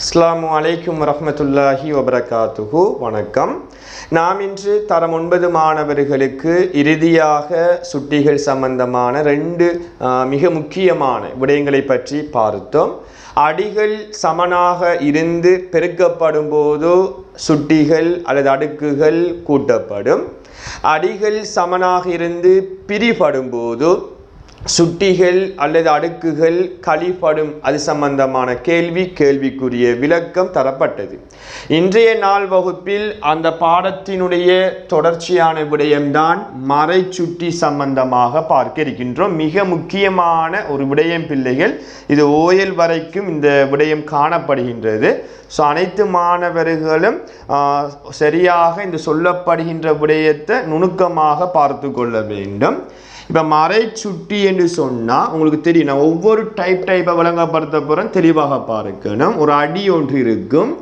அஸ்லாமு அலைக்கும் வரமத்துல்லாஹி வபரகாத்துஹு. வணக்கம். நாம் இன்று தரம் ஒன்பது மாணவர்களுக்கு இறுதியாக சுட்டிகள் சம்பந்தமான ரெண்டு மிக முக்கியமான விடயங்களை பற்றி பார்த்தோம். அடிகள் சமனாக இருந்து பெருக்கப்படும் போது சுட்டிகள் அல்லது அடுக்குகள் கூட்டப்படும். அடிகள் சமனாக இருந்து பிரிபடும் போது சுட்டிகள் அல்லது அடுக்குகள் கழிப்படும் அது சம்பந்தமான கேள்வி கேள்விக்குரிய விளக்கம் தரப்பட்டது. இன்றைய நாள் வகுப்பில் அந்த பாடத்தினுடைய தொடர்ச்சியான விடயம்தான் மறை சுட்டி சம்பந்தமாக பார்க்க இருக்கின்றோம். மிக முக்கியமான ஒரு விடயம் பிள்ளைகள் இது ஓயல் வரைக்கும் இந்த விடயம் காணப்படுகின்றது. ஸோ அனைத்து மாணவர்களும் சரியாக இந்த சொல்லப்படுகின்ற விடயத்தை நுணுக்கமாக பார்த்து கொள்ள வேண்டும். இப்போ மறை சுட்டி என்று சொன்னால் உங்களுக்கு தெரியும். நான் ஒவ்வொரு டைப் டைப்பை வழங்கப்படுத்த போகிறேன் தெளிவாக பார்க்கணும். ஒரு அடி ஒன்று இருக்கும்.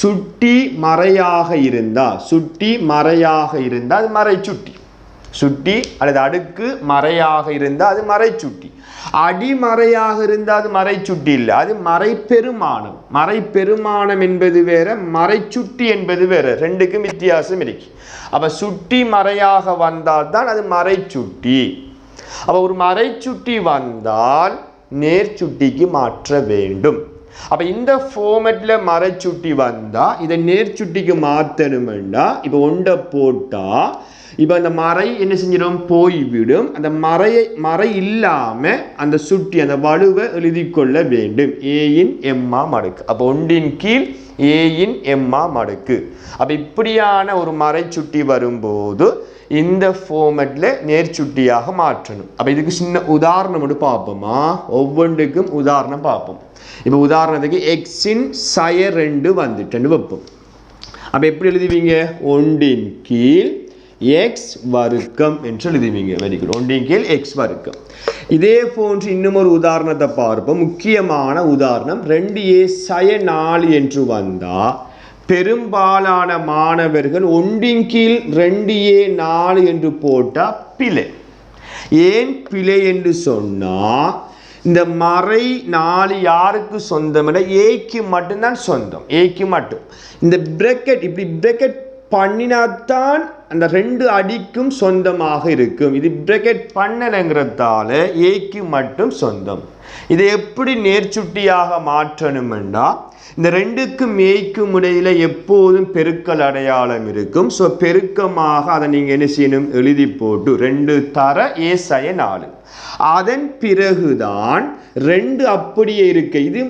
சுட்டி மறையாக இருந்தால் சுட்டி மறையாக இருந்தால் அது மறை சுட்டி. சுட்டி அல்லது அடுக்கு மறையாக இருந்தால் அது மறைச்சுட்டி அடிமறையாக இருந்தால் அது மறைச்சுட்டி இல்லை. அது மறைப்பெருமானம் மறைப்பெருமானம் என்பது வேற மறைச்சுட்டி என்பது வேற. ரெண்டுக்கும் வித்தியாசம் இருக்கு. அப்ப சுட்டி மறையாக வந்தால் தான் அது மறைச்சுட்டி அப்போ ஒரு மறைச்சுட்டி வந்தால் நேர்ச்சுட்டிக்கு மாற்ற வேண்டும். அப்ப இந்த ஃபார்மேட்ல மறைச்சுட்டி வந்தா இதை நேர்ச்சுட்டிக்கு மாத்தணுமெண்டா இப்போ ஒன்றை போட்டா இப்போ அந்த மறை என்ன செஞ்சிடும்? போய்விடும். அந்த மறையை மறை இல்லாம அந்த சுட்டி அந்த வலுவை எழுதி கொள்ள வேண்டும். ஏயின் எம்மா மடுக்கு. அப்போ ஒன்றின் கீழ் ஏயின் எம்மா மடுக்கு. அப்போ இப்படியான ஒரு மறை சுட்டி வரும்போது இந்த ஃபார்மேட்டில் நேர்ச்சுட்டியாக மாற்றணும். அப்போ இதுக்கு சின்ன உதாரணம் மட்டும் பார்ப்போமா? ஒவ்வொன்றுக்கும் உதாரணம் பார்ப்போம். இப்போ உதாரணத்துக்கு எக்ஸின் சய ரெண்டு வந்துட்டுன்னு வைப்போம். அப்போ எப்படி எழுதுவீங்க? ஒன்றின் கீழ் எக்ஸ் வர்க்கம் என்று எழுதுவீங்க. வெரி குட் ஒன்றின் கீழ் எக்ஸ் வர்க்கம். இதே போன்று இன்னும் ஒரு உதாரணத்தை பார்ப்போம். முக்கியமான உதாரணம் ரெண்டு ஏ சய நாலு என்று வந்தால் பெரும்பாலான மாணவர்கள் ஒன்றின் கீழ் ரெண்டு ஏ நாலு என்று போட்டால் பிழை. ஏன் பிழை என்று சொன்னா இந்த மறை நாலு யாருக்கு சொந்தம் ஏக்கு மட்டும்தான் சொந்தம். ஏக்கு மட்டும். இந்த பிரக்கெட் இப்படி பிரக்கெட் பண்ணினாத்தான் அந்த ரெண்டு அடிக்கும் சொந்தமாக இருக்கும். இது பிரக்கெட் பண்ணலைங்கிறதால ஏக்கு மட்டும் சொந்தம். இதை எப்படி நேர்ச்சுட்டியாக மாற்றணும்னா இந்த ரெண்டுக்கும் மேய்க்கும் இடையில எப்போதும் பெருக்கல் அடையாளம் இருக்கும். ஸோ பெருக்கமாக அதை நீங்கள் என்ன செய்யணும்? எழுதி போட்டு ரெண்டு தர ஏசய நாலு. அதன் பிறகுதான் ரெண்டு அப்படியே இருக்க. இது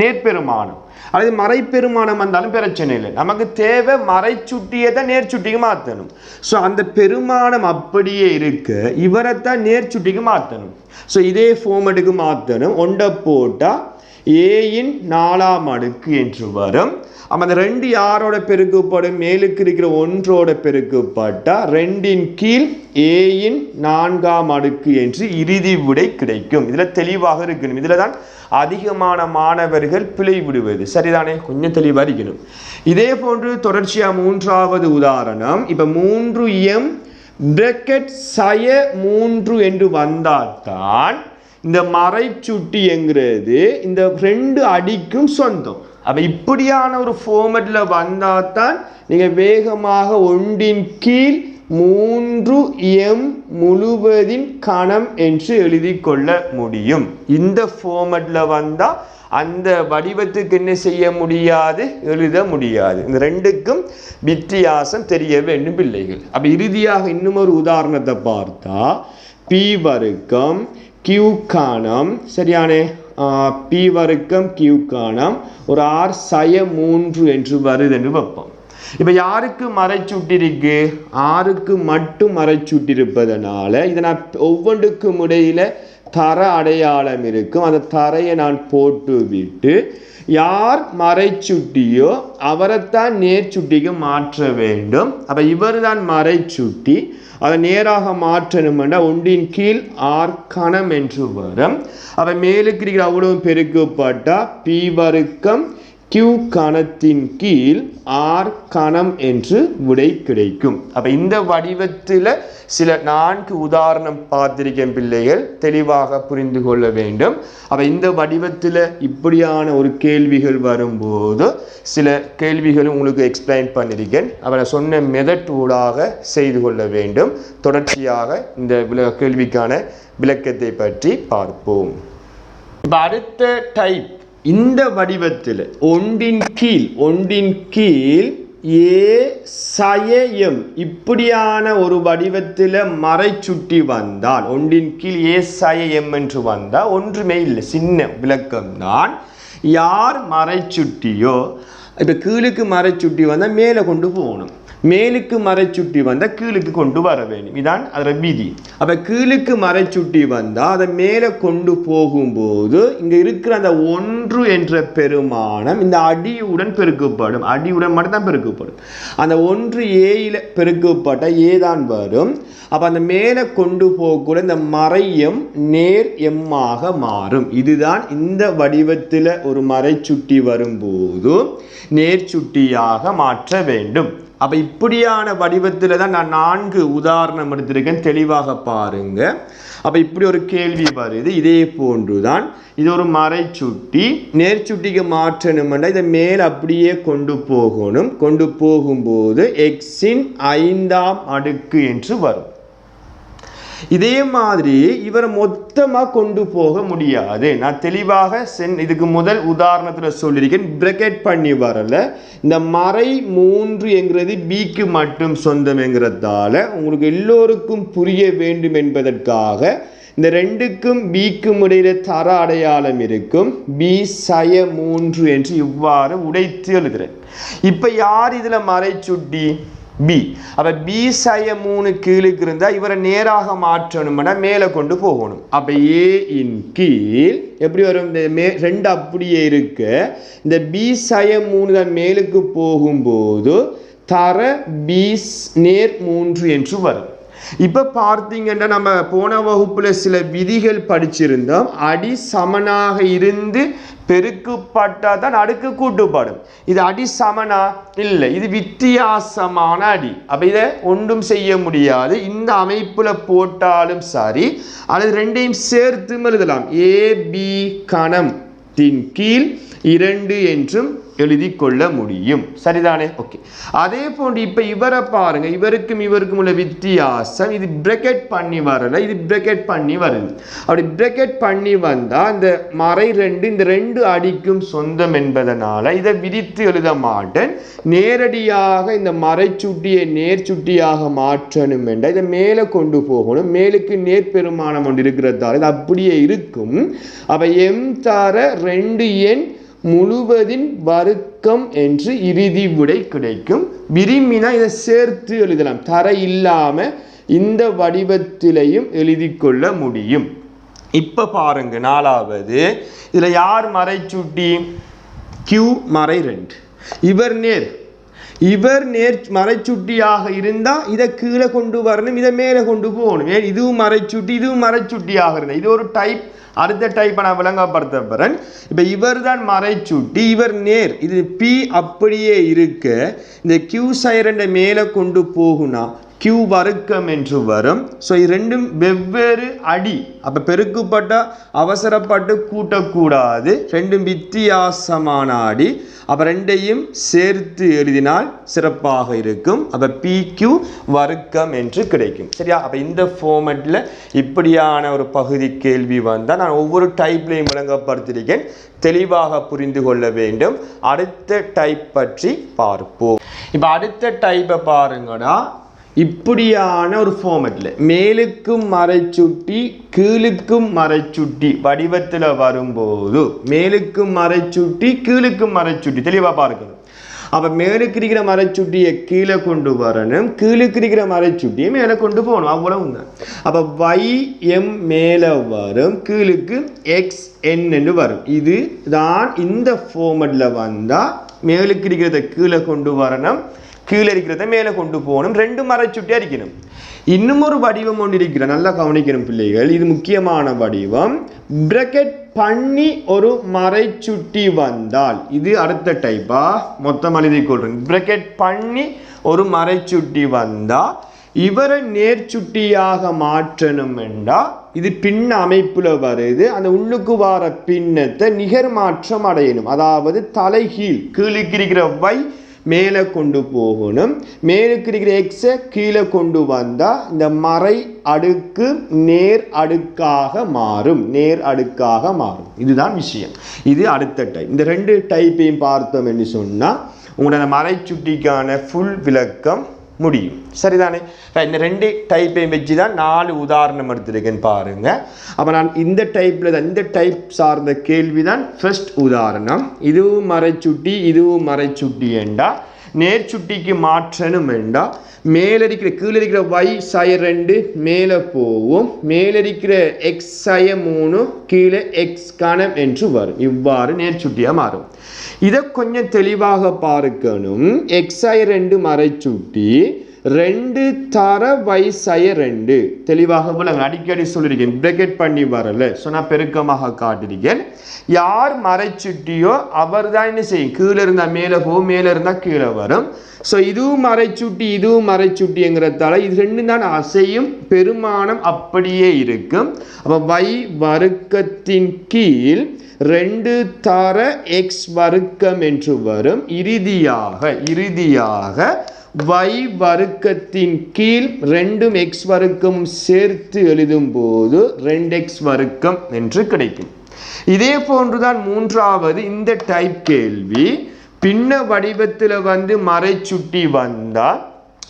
நேர்பெருமானம். அல்லது மறைப்பெருமானம் வந்தாலும் பிரச்சனை இல்லை. நமக்கு தேவை மறைச்சுட்டியை தான் நேர்ச்சுட்டிக்கு மாற்றணும். ஸோ அந்த பெருமானம் அப்படியே இருக்க இவரைத்தான் நேர்ச்சுட்டிக்கு மாற்றணும். ஸோ இதே ஃபார்மேட்டுக்கு மாற்றணும். ஒன்றை போட்டால் ஏயின் நாலாம் அடுக்கு என்று வரும். அப்போ அந்த ரெண்டு யாரோட பெருக்கப்படும்? மேலுக்கு இருக்கிற ஒன்றோட பெருக்குப்பட்டால் ரெண்டின் கீழ் ஏயின் நான்காம் அடுக்கு என்று இறுதி விடை கிடைக்கும். இதில் தெளிவாக இருக்கணும். இதில் தான் அதிகமான மாணவர்கள் பிழை விடுவது சரிதானே? கொஞ்சம் தெளிவாக இருக்கணும். இதே போன்று தொடர்ச்சியாக மூன்றாவது உதாரணம். இப்போ மூன்று எம் பிரக்கெட் சய மூன்று என்று வந்தால்தான் இந்த மறைச்சுட்டி என்கிறது இந்த ரெண்டு அடிக்கும் சொந்தம். அப்போ இப்படியான ஒரு ஃபார்மேட்ல வந்தால் தான் நீங்கள் வேகமாக ஒன்றின் கீழ் மூன்று எம் முழுவதின் கணம் என்று எழுதி கொள்ள முடியும். இந்த ஃபார்மேட்ல வந்தால் அந்த வடிவத்துக்கு என்ன செய்ய முடியாது? எழுத முடியாது. இந்த ரெண்டுக்கும் வித்தியாசம் தெரிய வேண்டும் பிள்ளைகள். அப்போ இறுதியாக இன்னும் ஒரு உதாரணத்தை பார்த்தா பி வர்க்கம் கியூ காணம். சரியானே? பி வர்க்கம் கியூ காணம். ஒரு ஆர் சய மூன்று என்று வருது என்று வைப்போம். இப்போ யாருக்கு மறைச்சுட்டிருக்கு? ஆறுக்கு மட்டும் மறைச்சுட்டிருப்பதனால இதை நான் ஒவ்வொன்றுக்கும் இடையில தர அடையாளம் இருக்கும். அந்த தரையை நான் போட்டு விட்டு யார் மறைச்சுட்டியோ அவரைத்தான் நேர்ச்சுட்டிக்கு மாற்ற வேண்டும். அப்போ இவர் தான் மறைச்சுட்டி அதை நேராக மாற்றணும்னா ஒன்றின் கீழ் ஆர்கணம் என்று வரும். அப்ப மேலுக்கு இருக்கிற அவ்வளவு பெருக்கப்பட்டா பி வர்க்கம் கியூ கணத்தின் கீழ் ஆர் கணம் என்று விடை கிடைக்கும். அப்போ இந்த வடிவத்தில் சில நான்கு உதாரணம் பார்த்திருக்கேன் பிள்ளைகள். தெளிவாக புரிந்து கொள்ள வேண்டும். அப்போ இந்த வடிவத்தில் இப்படியான ஒரு கேள்விகள் வரும்போது சில கேள்விகள் உங்களுக்கு எக்ஸ்பிளைன் பண்ணியிருக்கேன் அவரை சொன்ன மெதட் ஊடாக செய்து கொள்ள வேண்டும். தொடர்ச்சியாக இந்த விள- கேள்விக்கான விளக்கத்தை பற்றி பார்ப்போம். இப்போ அடுத்த டைப் இந்த வடிவத்தில் ஒன்றின் கீழ் ஒன்றின் கீழ் ஏ சயம் இப்படியான ஒரு வடிவத்தில் மறை சுட்டி வந்தால் ஒன்றின் கீழ் ஏ சயம் என்று வந்தால் ஒன்றுமே இல்லை சின்ன விளக்கம்தான். யார் மறைச்சுட்டியோ இப்போ கீழுக்கு மறை சுட்டி வந்தால் மேலே கொண்டு போகணும். மேலுக்கு மறைச்சுட்டி வந்தால் கீழுக்கு கொண்டு வர வேண்டும். இதான் அதில் விதி. அப்போ கீழுக்கு மறைச்சுட்டி வந்தால் அதை மேலே கொண்டு போகும்போது இங்கே இருக்கிற அந்த ஒன்று என்ற பெருமானம் இந்த அடியுடன் பெருக்கப்படும். அடியுடன் மட்டும்தான் பெருக்கப்படும். அந்த ஒன்று ஏயில் பெருக்கப்பட்ட ஏ தான் வரும். அப்போ அந்த மேலே கொண்டு போகக்கூட இந்த மறையம் நேர் எம்மாக மாறும். இதுதான் இந்த வடிவத்தில் ஒரு மறைச்சுட்டி வரும்போது நேர்ச்சுட்டியாக மாற்ற வேண்டும். அப்போ இப்படியான வடிவத்தில் தான் நான் நான்கு உதாரணம் எடுத்திருக்கேன். தெளிவாக பாருங்க. அப்போ இப்படி ஒரு கேள்வி வருது. இதே போன்று தான் இது ஒரு மறைச்சுட்டி. நேர்ச்சுட்டிக்கு மாற்றணும்னா இதை மேல் அப்படியே கொண்டு போகணும். கொண்டு போகும்போது எக்ஸின் ஐந்தாம் அடுக்கு என்று வரும். இதே மாதிரி இவரை மொத்தமாக கொண்டு போக முடியாது. நான் தெளிவாக சென் இதுக்கு முதல் உதாரணத்தில் சொல்லியிருக்கேன். பிரக்கெட் பண்ணி வரல. இந்த மறை மூன்று என்கிறது பிக்கு மட்டும் சொந்தம் என்கிறதால உங்களுக்கு எல்லோருக்கும் புரிய வேண்டும் என்பதற்காக இந்த ரெண்டுக்கும் பிக்கும் இடையில தர அடையாளம் இருக்கும். பி சய மூன்று என்று இவ்வாறு உடைத்து எழுதுறேன். இப்போ யார் இதில் மறைச்சுட்டி? பி அப்போ பி சய மூணு கீழுக்கு இருந்தால் இவரை நேராக மாற்றணும்னா மேலே கொண்டு போகணும். அப்போ ஏ இன் கீழ் எப்படி வரும்? இந்த மே ரெண்டு அப்படியே இருக்க. இந்த பி சய மூணு தான் மேலுக்கு போகும்போது தர பீஸ் நேர் மூன்று என்று வரும். இப்போ பார்த்தீங்கன்னா நம்ம போன வகுப்புல சில விதிகள் படிச்சிருந்தோம். அடி சமனாக இருந்து பெருக்குப்பட்டால் தான் அடுக்கு கூட்டுப்படும் இது அடி சமனா? இல்லை. இது வித்தியாசமான அடி. அப்போ இதை ஒன்றும் செய்ய முடியாது. இந்த அமைப்புல போட்டாலும் சரி அல்லது ரெண்டையும் சேர்த்தும் எழுதலாம். ஏபி கணம். தின் கீழ் இரண்டு என்றும் எழுதி கொள்ள முடியும். சரிதானே? ஓகே அதே போன்று இப்போ இவரை பாருங்க. இவருக்கும் இவருக்கும் உள்ள வித்தியாசம். இது பிரக்கெட் பண்ணி வரல. இது பிரக்கெட் பண்ணி வருது. அப்படி பிரக்கெட் பண்ணி வந்தால் இந்த மறை ரெண்டு இந்த ரெண்டு அடிக்கும் சொந்தம் என்பதனால இதை விரித்து எழுத மாட்டேன். நேரடியாக இந்த மறை சுட்டியை நேர் சுட்டியாக மாற்றணும் என்றால் இதை மேலே கொண்டு போகணும். மேலுக்கு நேர்பெருமானம் ஒன்று இருக்கிறதால இது அப்படியே இருக்கும். அப்போ எம் தர ரெண்டு எண் முழுவதின் வருக்கம் என்று இறுதி விடை கிடைக்கும். விரும்பினா இதை சேர்த்து எழுதலாம். தர இல்லாம இந்த வடிவத்திலையும் எழுதி கொள்ள முடியும். இப்ப பாருங்க நாலாவது. இதுல யார் மறை சுட்டி கியூ மறை ரெண்டு இவர் நேர். இவர் நேர் மறைச்சுட்டியாக இருந்தால் இதை கீழே கொண்டு வரணும் இதை மேலே கொண்டு போகணும். ஏன்? இதுவும் மறைச்சுட்டி இதுவும் மறைச்சுட்டியாக இருந்தால் இது ஒரு டைப் அடுத்த டைப்பை நான் விளங்கப்படுத்த போகிறேன் இப்போ இவர் தான் மறைச்சுட்டி இவர் நேர். இது பி அப்படியே இருக்க இந்த கியூ சைரண்டை மேலே கொண்டு போகுனா கியூ வர்க்கம் என்று வரும். ஸோ இது ரெண்டும் வெவ்வேறு அடி. அப்போ பெருக்கப்பட்ட அவசரப்பட்டு கூட்டக்கூடாது. ரெண்டும் வித்தியாசமான அடி. அப்போ ரெண்டையும் சேர்த்து எழுதினால் சிறப்பாக இருக்கும். அப்போ பி கியூ வர்க்கம் என்று கிடைக்கும். சரியா? அப்போ இந்த ஃபார்மெட்டில் இப்படியான ஒரு பகுதி கேள்வி வந்தால் நான் ஒவ்வொரு டைப்லையும் விளங்கப்படுத்திருக்கேன் தெளிவாக புரிந்து கொள்ள வேண்டும். அடுத்த டைப் பற்றி பார்ப்போம். இப்போ அடுத்த டைப்பை பாருங்கன்னா இப்படியான ஒரு ஃபார்மெட்டில் மேலுக்கும் மறைச்சுட்டி கீழுக்கும் மறைச்சுட்டி வடிவத்தில் வரும்போது மேலுக்கும் மறைச்சுட்டி கீழுக்கும் மறைச்சுட்டி தெளிவாக பார்க்கணும். அப்போ மேலுக்கு இருக்கிற மறைச்சுட்டியை கீழே கொண்டு வரணும். கீழுக்கு இருக்கிற மறைச்சுட்டியை மேலே கொண்டு போகணும். அவ்வளவு தான். அப்போ வை எம் மேலே வரும். கீழுக்கு எக்ஸ் என்று வரும். இது தான் இந்த ஃபார்மெட்டில் வந்தால் மேலுக்கு இருக்கிறத கீழே கொண்டு வரணும். கீழே இருக்கிறத மேலே கொண்டு போகணும். ரெண்டு மறைச்சுட்டே அடிக்கணும். இன்னும் ஒரு வடிவம் ஒன்று இருக்கிற நல்லா கவனிக்கணும் பிள்ளைகள். இது முக்கியமான வடிவம். பிரக்கெட் பண்ணி ஒரு மறைச்சுட்டி வந்தால் இது அடுத்த டைப்பா மொத்தம் எழுதி கொள்றேன். பிரக்கெட் பண்ணி ஒரு மறைச்சுட்டி வந்தால் இவரை நேர்ச்சுட்டியாக மாற்றணும் என்றா இது பின் அமைப்பில் வருது. அந்த உள்ளுக்கு வார பின்னத்தை நிகர் மாற்றம் அடையணும். அதாவது தலைகீழ் கீழுக்கு இருக்கிற வை மேலே கொண்டு போகணும். மேலுக்கு இருக்கிற எக்ஸை கீழே கொண்டு வந்தால் இந்த மறை அடுக்கு நேர் அடுக்காக மாறும். நேர் அடுக்காக மாறும். இதுதான் விஷயம். இது அடுத்த டைப் இந்த ரெண்டு டைப்பையும் பார்த்தோம் என்று சொன்னால் உங்களோட மறை சுட்டிக்கான ஃபுல் விளக்கம் முடியும். சரிதானே? இந்த ரெண்டு டைப்பையும் வச்சு தான் நாலு உதாரணம் எடுத்திருக்கேன்னு பாருங்க. அப்போ நான் இந்த டைப்பில் தான் இந்த டைப் சார்ந்த கேள்வி தான் ஃபர்ஸ்ட் உதாரணம். இதுவும் மறைச்சுட்டி இதுவும் மறைச்சுட்டி என்றால் நேர்ச்சுட்டிக்கு மாற்றணும் வேண்டா. மேலே இருக்கிற கீழே இருக்கிற y சய ரெண்டு மேலே போகும் மேலே எக்ஸ் சய மூணு கீழே எக்ஸ் கணம் என்று வரும். இவ்வாறு நேர்ச்சுட்டியாக மாறும். இதை கொஞ்சம் தெளிவாக பார்க்கணும். எக்ஸ் சய ரெண்டு மறைச்சுட்டி ரெண்டு தர வயசைய ரெண்டு. தெளிவாக போல அடிக்கடி சொல்லியிருக்கேன் பிரேக்கெட் பண்ணி வரல. ஸோ நான் பெருக்கமாக காட்டிருக்கேன் யார் மறைச்சுட்டியோ அவர் தான் என்ன செய்யும்? கீழே இருந்தால் மேலே போகும் மேலே இருந்தால் கீழே வரும். ஸோ இதுவும் மறைச்சுட்டி இதுவும் மறைச்சுட்டிங்கிறதால இது ரெண்டும் தான் அசையும் பெருமானம் அப்படியே இருக்கும். அப்போ வை வர்க்கத்தின் கீழ் ரெண்டு தர எக்ஸ் வர்க்கம் என்று வரும். இறுதியாக இறுதியாக வை வர்க்கத்தின் கீழ் ரெண்டும் எக்ஸ் வர்க்கம் சேர்த்து எழுதும் போது ரெண்டு எக்ஸ் வர்க்கம் என்று கிடைக்கும். இதே போன்றுதான் மூன்றாவது இந்த டைப் கேள்வி. பின்ன வடிவத்தில் வந்து மறைச்சுட்டி வந்தால்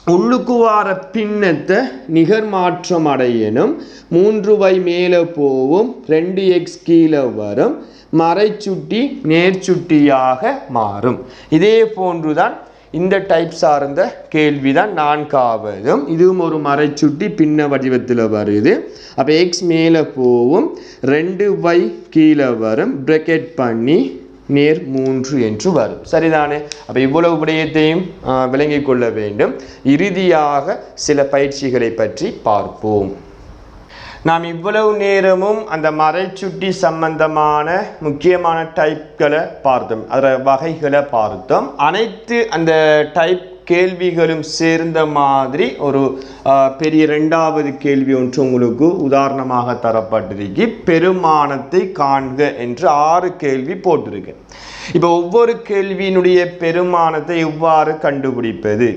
உள்ளுக்கு வார பின்னத்தை நிகர் மாற்றம் அடையணும். மூன்று வை மேலே போவும் ரெண்டு எக்ஸ் கீழே வரும் மறைச்சுட்டி நேர்ச்சுட்டியாக மாறும். இதே போன்றுதான் இந்த டைப் சார்ந்த கேள்விதான் நான்காவதும் இதுவும் ஒரு மறைச்சுட்டி பின்ன வடிவத்தில் வருது. அப்போ எக்ஸ் மேலே போவும். ரெண்டு வை கீழே வரும். பிரக்கெட் பண்ணி நேர் மூன்று என்று வரும். சரிதானே? அப்போ இவ்வளவு விடயத்தையும் விளங்கிக் கொள்ள வேண்டும். இறுதியாக சில பயிற்சிகளை பற்றி பார்ப்போம். நாம் இவ்வளவு நேரமும் அந்த மறைச்சுட்டி சம்பந்தமான முக்கியமான டைப்களை பார்த்தோம். அதில் வகைகளை பார்த்தோம். அனைத்து அந்த டைப் கேள்விகளும் சேர்ந்த மாதிரி ஒரு பெரிய ரெண்டாவது கேள்வி ஒன்று உங்களுக்கு உதாரணமாக தரப்பட்டிருக்கு. பெருமானத்தை காண்க என்று ஆறு கேள்வி போட்டிருக்கு. இப்போ ஒவ்வொரு கேள்வியினுடைய பெருமானத்தை எவ்வாறு கண்டுபிடிப்பது?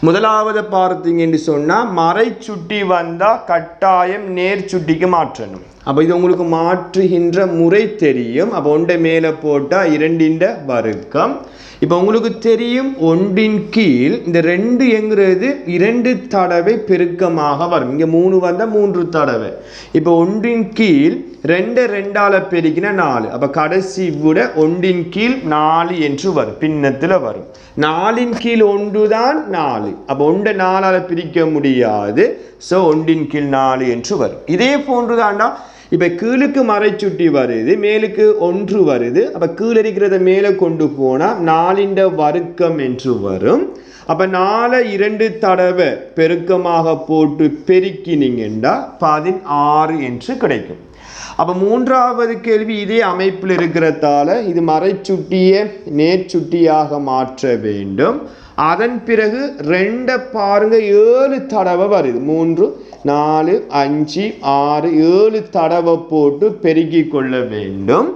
முதலாவது பார்த்தீங்கன்னு சொன்னால் மறை சுட்டி வந்தால் கட்டாயம் நேர் சுட்டிக்கு மாற்றணும். அப்போ இது உங்களுக்கு மாற்றுகின்ற முறை தெரியும். அப்போ ஒன்றை மேலே போட்டால் இரண்டின்ற வர்க்கம். இப்போ உங்களுக்கு தெரியும் ஒன்றின் கீழ் இந்த ரெண்டு எங்கிறது இரண்டு தடவை பெருக்கமாக வரும். இங்கே மூணு வந்தால் மூன்று தடவை. இப்போ ஒன்றின் கீழ் ரெண்டு ரெண்டால் பெருக்கினா நாலு. அப்போ கடைசி விட ஒன்றின் கீழ் நாலு என்று வரும். பின்னத்தில் வரும். நாலின் கீழ் ஒன்று தான் நாலு. அப்போ ஒன்றை நாலால் பிரிக்க முடியாது. ஸோ ஒன்றின் கீழ் நாலு என்று வரும். இதே போன்று தாண்டா இப்போ கீழுக்கு மறைச்சுட்டி வருது மேலுக்கு ஒன்று வருது. அப்போ கீழே இருக்கிறத மேலே கொண்டு போனால் நாலிண்ட வர்க்கம் என்று வரும். அப்போ நாலை இரண்டு தடவை பெருக்கமாக போட்டு பெருக்கினீங்கன்னா பதினாறு என்று கிடைக்கும். அப்போ மூன்றாவது கேள்வி இதே அமைப்பில் இருக்கிறதால இது மறைச்சுட்டியை நேர்ச்சுட்டியாக மாற்ற வேண்டும். அதன் பிறகு ரெண்டை பாருங்க ஏழு தடவை வருது. மூன்று நாலு அஞ்சு ஆறு ஏழு தடவை போட்டு பெருக்கி கொள்ள வேண்டும்.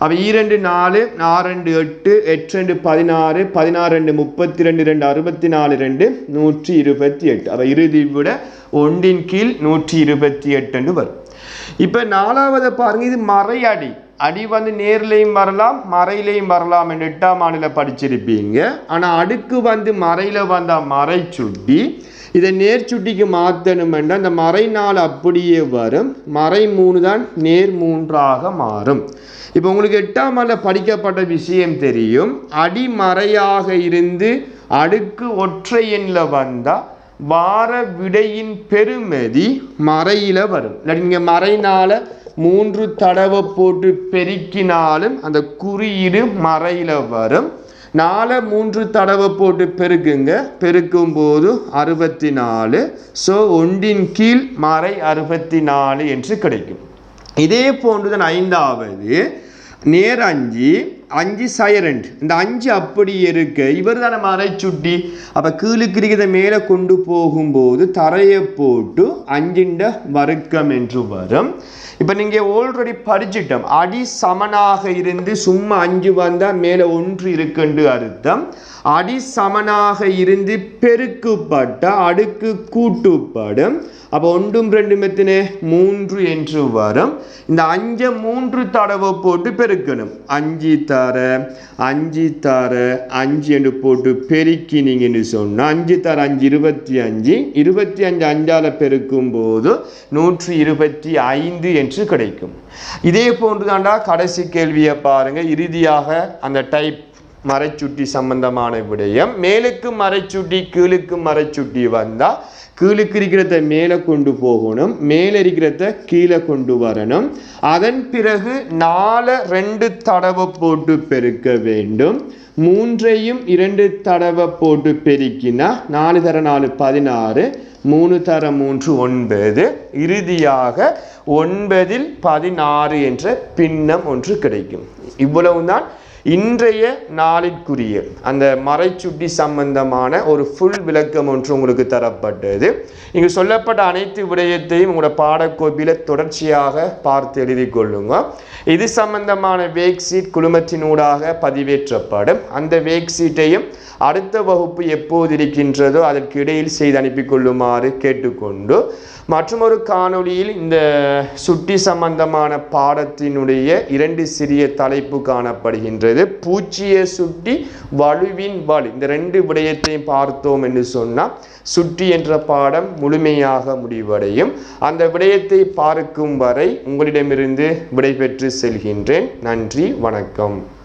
அப்போ ஈரெண்டு நாலு நாரெண்டு எட்டு எட்டு ரெண்டு பதினாறு பதினாறு ரெண்டு முப்பத்தி ரெண்டு ரெண்டு அறுபத்தி நாலு ரெண்டு நூற்றி இருபத்தி எட்டு அப்போ இறுதி விட ஒன்றின் கீழ் நூற்றி இருபத்தி எட்டுன்னு வரும். இப்போ நாலாவது பாருங்க இது மறையடி. அடி வந்து நேர்லையும் வரலாம் மறையிலையும் வரலாம் என்று எட்டாம் ஆண்டில் படிச்சிருப்பீங்க. ஆனால் அடுக்கு வந்து மறையில் வந்தால் மறை சுட்டி இதை நேர் சுட்டிக்கு மாற்றணுமெண்டா அந்த மறை நாள் அப்படியே வரும். மறை மூணு தான் நேர் மூன்றாக மாறும். இப்போ உங்களுக்கு எட்டாம் ஆண்டில் படிக்கப்பட்ட விஷயம் தெரியும். அடிமறையாக இருந்து அடுக்கு ஒற்றை எண்ணில் வந்தால் வார விடையின் பெருமதி மறையில் வரும். இல்லாட்டி நீங்கள் மறைனால மூன்று தடவை போட்டு பெருக்கினாலும் அந்த குறியீடு மறையில் வரும். நாலை மூன்று தடவை போட்டு பெருக்குங்க. பெருக்கும் போது அறுபத்தி நாலு ஸோ ஒன்றின் கீழ் மறை அறுபத்தி நாலு என்று கிடைக்கும். இதே போன்றுதான் ஐந்தாவது. நேரஞ்சி அஞ்சு சைரண்ட் இந்த அஞ்சு அப்படி இருக்க இவர் தான் மறை சுட்டி. அப்போ கீழுக்கு இருக்கிறத மேலே கொண்டு போகும்போது தரையை போட்டு அஞ்சிண்ட வர்க்கம் என்று வரும். இப்போ நீங்கள் ஆல்ரெடி படிச்சிட்டோம். அடி சமனாக இருந்து சும்மா அஞ்சு வந்தால் மேலே ஒன்று இருக்குன்னு அர்த்தம். அடி சமனாக இருந்து பெருக்குப்பட்ட அடுக்கு கூட்டுப்படும். அப்போ ஒன்றும் ரெண்டும் எத்தனை? மூன்று என்று வரும். இந்த அஞ்சை மூன்று தடவை போட்டு பெருக்கணும். அஞ்சு தர அஞ்சு தர அஞ்சு என்று போட்டு பெருக்கினீங்கன்னு சொன்னால் அஞ்சு தர அஞ்சு இருபத்தி அஞ்சு இருபத்தி அஞ்சு அஞ்சால பெருக்கும் போது நூற்றி இருபத்தி ஐந்து என்று கிடைக்கும். இதே போன்று தாண்டா கடைசி கேள்வியை பாருங்க. இறுதியாக அந்த டைப் மறைச்சுட்டி சம்பந்தமான விடயம். மேலுக்கு மறைச்சுட்டி கீழுக்கு மறைச்சுட்டி வந்தா கீழுக்கு இருக்கிறத மேலே கொண்டு போகணும் மேலே இருக்கிறத கீழே கொண்டு வரணும். அதன் பிறகு நாலு ரெண்டு தடவை போட்டு பெருக்க வேண்டும். மூன்றையும் இரண்டு தடவை போட்டு பெருக்கினா நாலு தர நாலு பதினாறு மூணு தர மூன்று ஒன்பது. இறுதியாக ஒன்பதில் பதினாறு என்ற பின்னம் ஒன்று கிடைக்கும். இவ்வளவுதான் இன்றைய நாளிற்குரிய அந்த மறைச்சுட்டி சம்பந்தமான ஒரு ஃபுல் விளக்கம் ஒன்று உங்களுக்கு தரப்பட்டது. இங்கு சொல்லப்பட்ட அனைத்து விடயத்தையும் உங்களோட பாடக்கோப்பியில் தொடர்ச்சியாக பார்த்து எழுதி கொள்ளுங்க. இது சம்பந்தமான வேக் சீட் குழுமத்தினூடாக பதிவேற்றப்படும். அந்த வேக் சீட்டையும் அடுத்த வகுப்பு எப்போது இருக்கின்றதோ அதற்கு இடையில் செய்து அனுப்பி கொள்ளுமாறு கேட்டுக்கொண்டு மற்றொரு காணொளியில் இந்த சுட்டி சம்பந்தமான பாடத்தினுடைய இரண்டு சிறிய தலைப்பு காணப்படுகின்றது. பூச்சியை சுட்டி வலுவின் வலு இந்த ரெண்டு விடயத்தையும் பார்த்தோம் என்று சொன்னால் சுட்டி என்ற பாடம் முழுமையாக முடிவடையும். அந்த விடயத்தை பார்க்கும் வரை உங்களிடமிருந்து விடைபெற்று செல்கின்றேன். நன்றி வணக்கம்.